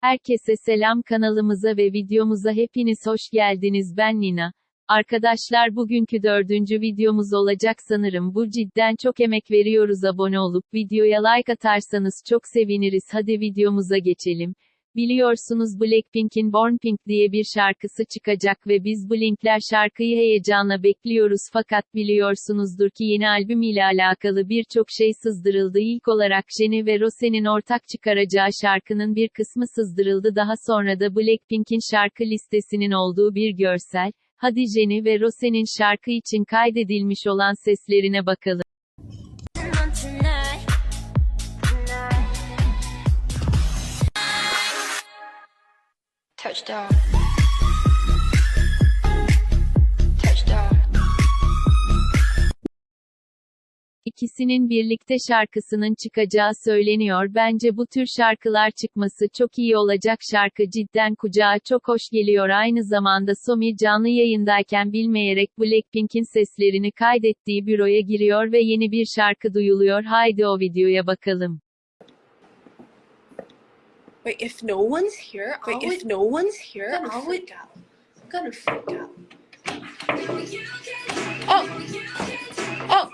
Herkese selam kanalımıza ve videomuza hepiniz hoş geldiniz ben Nina. Arkadaşlar bugünkü dördüncü videomuz olacak sanırım bu cidden çok emek veriyoruz abone olup videoya like atarsanız çok seviniriz hadi videomuza geçelim. Biliyorsunuz Blackpink'in Born Pink diye bir şarkısı çıkacak ve biz bu linkler şarkıyı heyecanla bekliyoruz fakat biliyorsunuzdur ki yeni albüm ile alakalı birçok şey sızdırıldı. İlk olarak Jennie ve Rose'nin ortak çıkaracağı şarkının bir kısmı sızdırıldı daha sonra da Blackpink'in şarkı listesinin olduğu bir görsel. Hadi Jennie ve Rose'nin şarkı için kaydedilmiş olan seslerine bakalım. Touchdown. İkisinin birlikte şarkısının çıkacağı söyleniyor. Bence bu tür şarkılar çıkması çok iyi olacak. Şarkı cidden kucağa çok hoş geliyor. Aynı zamanda Somi canlı yayındayken bilmeyerek Blackpink'in seslerini kaydettiği büroya giriyor ve yeni bir şarkı duyuluyor. Haydi o videoya bakalım. Wait, if no one's here, I if no one's here, Gonna I would. freak out. Gonna freak out. Oh, oh.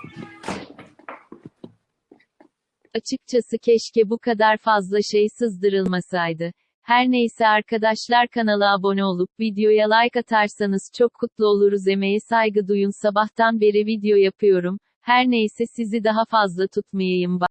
Açıkçası keşke bu kadar fazla şey sızdırılmasaydı. Her neyse arkadaşlar kanala abone olup videoya like atarsanız çok kutlu oluruz emeğe saygı duyun sabahtan beri video yapıyorum. Her neyse sizi daha fazla tutmayayım.